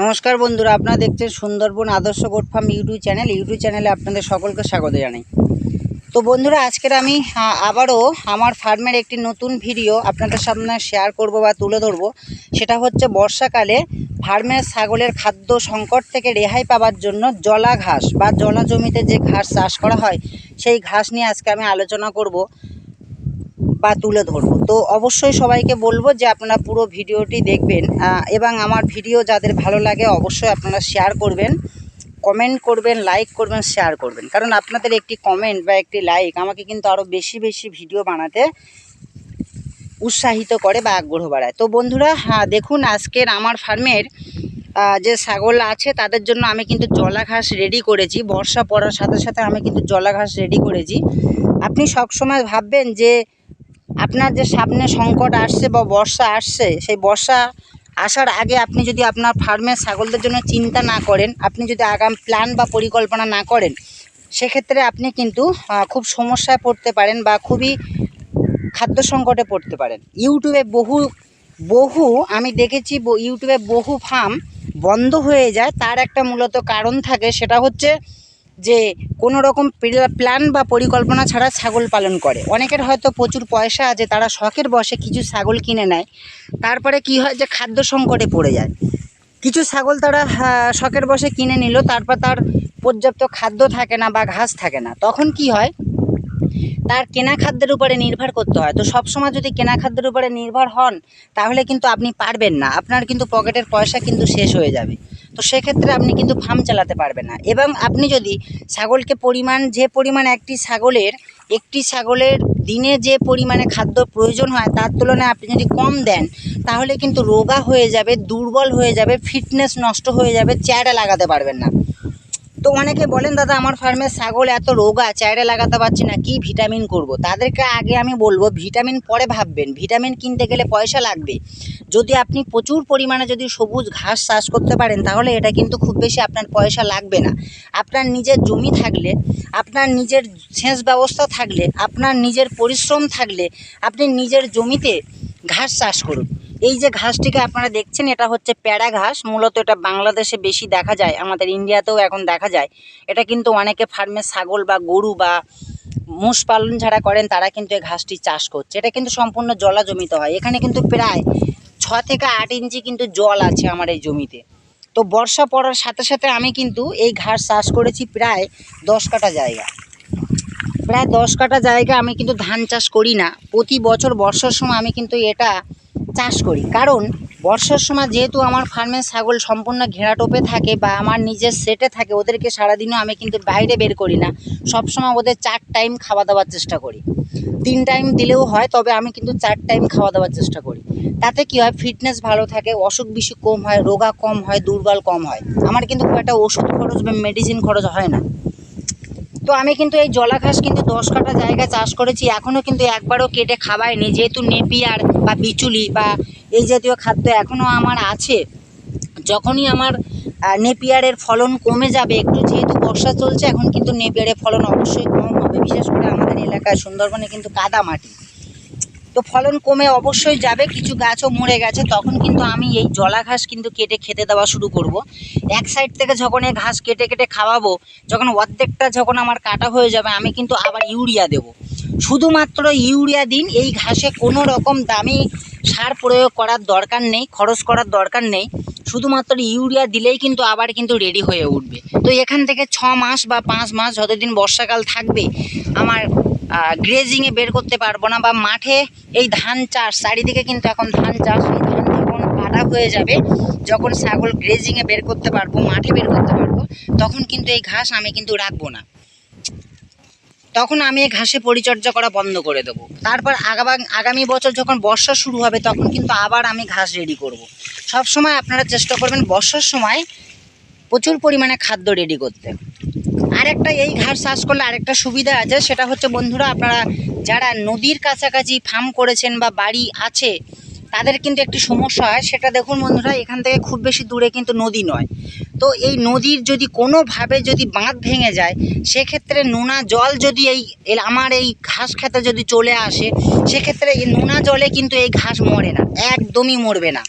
নমস্কার বন্ধুরা, আপনারা দেখছেন Sundarban Adarsha goat farm YouTube channel. YouTube চ্যানেলে আপনাদের সকলকে স্বাগত জানাই। তো বন্ধুরা, আজকের আমি আবারও আমার ফার্মের একটি নতুন ভিডিও আপনাদের সামনে শেয়ার করব বা তুলে ধরব। সেটা হচ্ছে বর্ষাকালে ফার্মের ছাগলের খাদ্য সংকট থেকে রেহাই পাওয়ার জন্য জলা ঘাস বা জলা জমিতে যে ঘাস চাষ করা হয়, সেই ঘাস নিয়ে আজকে আমি আলোচনা করব। বা তুলে ধরবো। তো অবশ্যই সবাইকে বলব যে আপনারা পুরো ভিডিওটি দেখবেন এবং আমার ভিডিও যাদের ভালো লাগে অবশ্যই আপনারা শেয়ার করবেন কমেন্ট করবেন লাইক করবেন শেয়ার করবেন। কারণ আপনাদের একটি কমেন্ট বা একটি লাইক আমাকে কিন্তু আরও বেশি বেশি ভিডিও বানাতে উৎসাহিত করে বা আগ্রহ বাড়ায়। তো বন্ধুরা হ্যাঁ দেখুন আজকের আমার ফার্মের যে ছাগল আছে তাদের জন্য আমি কিন্তু জলা ঘাস রেডি করেছি। বর্ষা পড়ার সাথে সাথে আমি কিন্তু জলা ঘাস রেডি করেছি। আপনি সবসময় ভাববেন যে আপনার যে সামনে সংকট আসছে বা বর্ষা আসছে, সেই বর্ষা আসার আগে আপনি যদি আপনার ফার্মের ছাগলদের জন্য চিন্তা না করেন, আপনি যদি আগাম প্ল্যান বা পরিকল্পনা না করেন, সেক্ষেত্রে আপনি কিন্তু খুব সমস্যায় পড়তে পারেন বা খুবই খাদ্য সংকটে পড়তে পারেন। ইউটিউবে বহু বহু, আমি দেখেছি ইউটিউবে বহু ফার্ম বন্ধ হয়ে যায়। তার একটা মূলত কারণ থাকে, সেটা হচ্ছে যে কোনো রকম প্ল্যান বা পরিকল্পনা ছাড়া ছাগল পালন করে। অনেকের হয়তো প্রচুর পয়সা আছে, তারা শখের বসে কিছু ছাগল কিনে নেয়। তারপরে কি হয় যে খাদ্য সংকটে পড়ে যায়। কিছু ছাগল তারা শখের বসে কিনে নিল, তারপর তার পর্যাপ্ত খাদ্য থাকে না বা ঘাস থাকে না। তখন কি হয়? তার কেনা খাদ্যের উপরে নির্ভর করতে হয়। তো সবসময় যদি কেনা খাদ্যের উপরে নির্ভর হন, তাহলে কিন্তু আপনি পারবেন না। আপনার কিন্তু পকেটের পয়সা কিন্তু শেষ হয়ে যাবে। তো সেক্ষেত্রে আপনি কিন্তু ফার্ম চালাতে পারবেন না। এবং আপনি যদি ছাগলকে পরিমাণ, যে পরিমাণ একটি ছাগলের একটি ছাগলের দিনে যে পরিমাণে খাদ্য প্রয়োজন হয়, তার তুলনায় আপনি যদি কম দেন, তাহলে কিন্তু রোগা হয়ে যাবে, দুর্বল হয়ে যাবে ফিটনেস নষ্ট হয়ে যাবে চেয়ারে লাগাতে পারবেন না। তো অনেকে বলেন, দাদা, আমার ফার্মে ছাগল এত রোগ রোগা চাইড়ে লাগাতে পারছি না, কি ভিটামিন করব। তাদেরকে আগে আমি বলব, ভিটামিন পরে ভাববেন। ভিটামিন কিনতে গেলে পয়সা লাগবে। যদি আপনি প্রচুর পরিমাণে যদি সবুজ ঘাস চাষ করতে পারেন, তাহলে এটা কিন্তু খুব বেশি আপনার পয়সা লাগবে না। আপনার নিজের জমি থাকলে, আপনার নিজের সেচ ব্যবস্থা থাকলে, আপনার নিজের পরিশ্রম থাকলে, আপনি নিজের জমিতে ঘাস চাষ করুন। এই যে ঘাসটিকে আপনারা দেখছেন, এটা হচ্ছে প্যাড়া ঘাস। মূলত এটা বাংলাদেশে বেশি দেখা যায়, আমাদের ইন্ডিয়াতেও এখন দেখা যায়। এটা কিন্তু অনেকে ফার্মে ছাগল বা গরু বা মোষ পালন যারা করেন, তারা কিন্তু এই ঘাসটি চাষ করছে। এটা কিন্তু সম্পূর্ণ জলা জমিতে হয়। এখানে কিন্তু প্রায় ছ থেকে আট ইঞ্চি কিন্তু জল আছে আমার এই জমিতে। তো বর্ষা পড়ার সাথে সাথে আমি কিন্তু এই ঘাস চাষ করেছি প্রায় দশ কাঠা জায়গা। প্রায় দশ কাঠা জায়গা আমি কিন্তু ধান চাষ করি না। প্রতি বছর বর্ষার সময় আমি কিন্তু এটা চাষ করি। কারণ বর্ষার সময় যেহেতু আমার ফার্মের ছাগল সম্পূর্ণ ঘেরাটোপে থাকে বা আমার নিজের সেটে থাকে, ওদেরকে সারাদিনও আমি কিন্তু বাইরে বের করি না। সবসময় ওদের চার টাইম খাওয়া দাওয়ার চেষ্টা করি। তিন টাইম দিলেও হয়, তবে আমি কিন্তু চার টাইম খাওয়া দাওয়ার চেষ্টা করি। তাতে কি হয়, ফিটনেস ভালো থাকে, অসুখ বিসুখ কম হয়, রোগা কম হয়, দুর্বল কম হয়। আমার কিন্তু খুব একটা ওষুধ খরচ বা মেডিসিন খরচ হয় না। তো আমি কিন্তু এই জলা ঘাস কিন্তু দশ কাটা জায়গায় চাষ করেছি। এখনও কিন্তু একবারও কেটে খাওয়াইনি যেহেতু নেপিয়ার বা বিচুলি বা এই জাতীয় খাদ্য এখনও আমার আছে, যখনই আমার নেপিয়ারের ফলন কমে যাবে, একটু যেহেতু বর্ষা চলছে, এখন কিন্তু নেপিয়ারের ফলন অবশ্যই কম হবে। বিশেষ করে আমাদের এলাকায় সুন্দরবনে কিন্তু কাদা মাটি তো ফলন কমে অবশ্যই যাবে, কিছু গাছও মরে গেছে, তখন কিন্তু আমি এই জলা ঘাস কিন্তু কেটে খেতে দেওয়া শুরু করব। এক সাইড থেকে যখন এই ঘাস কেটে কেটে খাওয়াবো, যখন অর্ধেকটা যখন আমার কাটা হয়ে যাবে, আমি কিন্তু আবার ইউরিয়া দেব। শুধুমাত্র ইউরিয়া দিন, এই ঘাসে কোনো রকম দামি সার প্রয়োগ করার দরকার নেই, খরচ করার দরকার নেই। শুধুমাত্র ইউরিয়া দিলেই কিন্তু আবার কিন্তু রেডি হয়ে উঠবে। তো এখান থেকে ছ মাস বা পাঁচ মাস যতদিন বর্ষাকাল থাকবে, আমার গ্রেজিংয়ে বের করতে পারব না বা মাঠে এই ধান চাষ, চারিদিকে কিন্তু এখন ধান চাষ ধান যখন কাটা হয়ে যাবে। যখন ছাগল গ্রেজিংয়ে বের করতে পারব, মাঠে বের করতে পারব, তখন কিন্তু এই ঘাস আমি কিন্তু রাখব না। তখন আমি এই ঘাসে পরিচর্যা করা বন্ধ করে দেবো। তারপর আগামী আগামী বছর যখন বর্ষা শুরু হবে, তখন কিন্তু আবার আমি ঘাস রেডি করব। সব সময় আপনারা চেষ্টা করবেন বর্ষার সময় প্রচুর পরিমাণে খাদ্য রেডি করতে। আরেকটা এই ঘাস চাষ করলে আরেকটা সুবিধা আছে, সেটা হচ্ছে বন্ধুরা আপনারা যারা নদীর কাছাকাছি ফার্ম করেছেন বা বাড়ি আছে, তাদের কিন্তু একটি সমস্যা হয়, সেটা দেখুন বন্ধুরা, এখান থেকে খুব বেশি দূরে কিন্তু নদী নয়। তো এই নদীর যদি কোনোভাবে যদি বাঁধ ভেঙে যায়, সেক্ষেত্রে নোনা জল যদি এই আমার এই ঘাস খেতে যদি চলে আসে, সেক্ষেত্রে এই নোনা জলে কিন্তু এই ঘাস মরে না, একদমই মরবে না।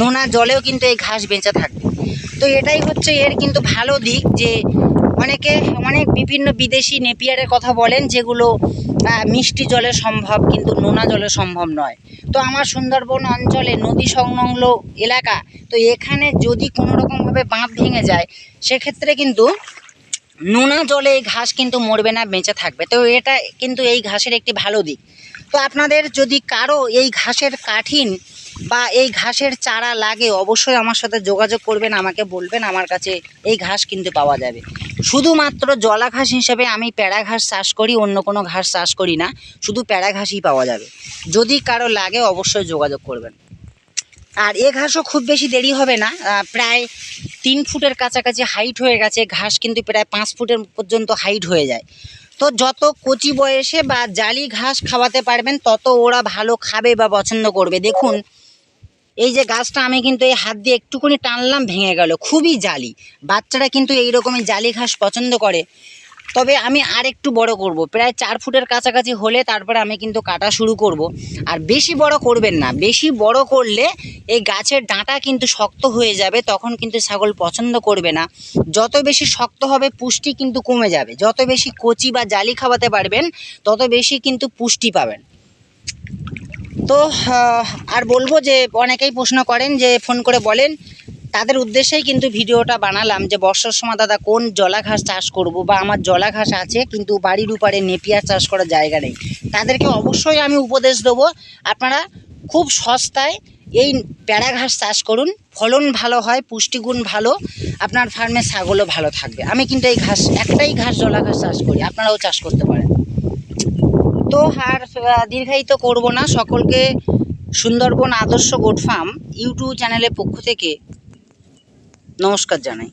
নোনা জলেও কিন্তু এই ঘাস বেঁচে থাকবে। তো এটাই হচ্ছে এর কিন্তু ভালো দিক যে অনেকে, অনেক বিভিন্ন বিদেশি নেপিয়ারের কথা বলেন যেগুলো মিষ্টি জলে সম্ভব কিন্তু নোনা জলে সম্ভব নয়। তো আমার সুন্দরবন অঞ্চলে নদী সংলগ্ন এলাকা, তো এখানে যদি কোনো রকমভাবে বাঁধ ভেঙে যায়, সেক্ষেত্রে কিন্তু নোনা জলে এই ঘাস কিন্তু মরবে না, বেঁচে থাকবে। তো এটা কিন্তু এই ঘাসের একটি ভালো দিক। তো আপনাদের যদি কারও এই ঘাসের কাঠিন বা এই ঘাসের চারা লাগে, অবশ্যই আমার সাথে যোগাযোগ করবেন, আমাকে বলবেন, আমার কাছে এই ঘাস কিন্তু পাওয়া যাবে। শুধুমাত্র জলা ঘাস হিসেবে আমি প্যাড়া ঘাস চাষ করি, অন্য কোনো ঘাস চাষ করি না, শুধু প্যাড়া ঘাসই পাওয়া যাবে। যদি কারও লাগে, অবশ্যই যোগাযোগ করবেন। আর এ ঘাসও খুব বেশি দেরি হবে না প্রায় তিন ফুটের কাছাকাছি হাইট হয়ে গেছে, ঘাস কিন্তু প্রায় পাঁচ ফুটের পর্যন্ত হাইট হয়ে যায়। তো যত কচি বয়সে বা জালি ঘাস খাওয়াতে পারবেন, তত ওরা ভালো খাবে বা পছন্দ করবে। দেখুন এই যে গাছটা আমি কিন্তু এই হাত দিয়ে একটুখানি টানলাম, ভেঙে গেল। খুবই জালি। বাচ্চারা কিন্তু এই রকমই জালি ঘাস পছন্দ করে। তবে আমি আর একটু বড় করব। প্রায় চার ফুটের কাছাকাছি হলে তারপরে আমি কিন্তু কাটা শুরু করব। আর বেশি বড় করবেন না। বেশি বড় করলে এই গাছের ডাঁটা কিন্তু শক্ত হয়ে যাবে, তখন কিন্তু ছাগল পছন্দ করবে না। যত বেশি শক্ত হবে, পুষ্টি কিন্তু কমে যাবে। যত বেশি কচি বা জালি খাওয়াতে পারবেন, তত বেশি কিন্তু পুষ্টি পাবেন। তো আর বলব যে অনেকেই প্রশ্ন করেন যে, ফোন করে বলেন, তাদের উদ্দেশ্যেই কিন্তু ভিডিওটা বানালাম যে, বর্ষার সময় দাদা কোন জলা ঘাস চাষ করব বা আমার জলা ঘাস আছে, কিন্তু বাড়ির উপরে নেপিয়ার চাষ করার জায়গা নেই। তাদেরকে অবশ্যই আমি উপদেশ দেবো, আপনারা খুব সস্তায় এই প্যাড়া ঘাস চাষ করুন, ফলন ভালো হয়, পুষ্টিগুণ ভালো, আপনার ফার্মে ছাগলও ভালো থাকবে। আমি কিন্তু এই ঘাস, একটাই ঘাস জলা ঘাস চাষ করি, আপনারাও চাষ করতে পারেন। তো হার দীর্ঘায়িত করব না। সকলকে Sundarban Adarsha goat farm YouTube চ্যানেলের পক্ষ থেকে নমস্কার জানাই।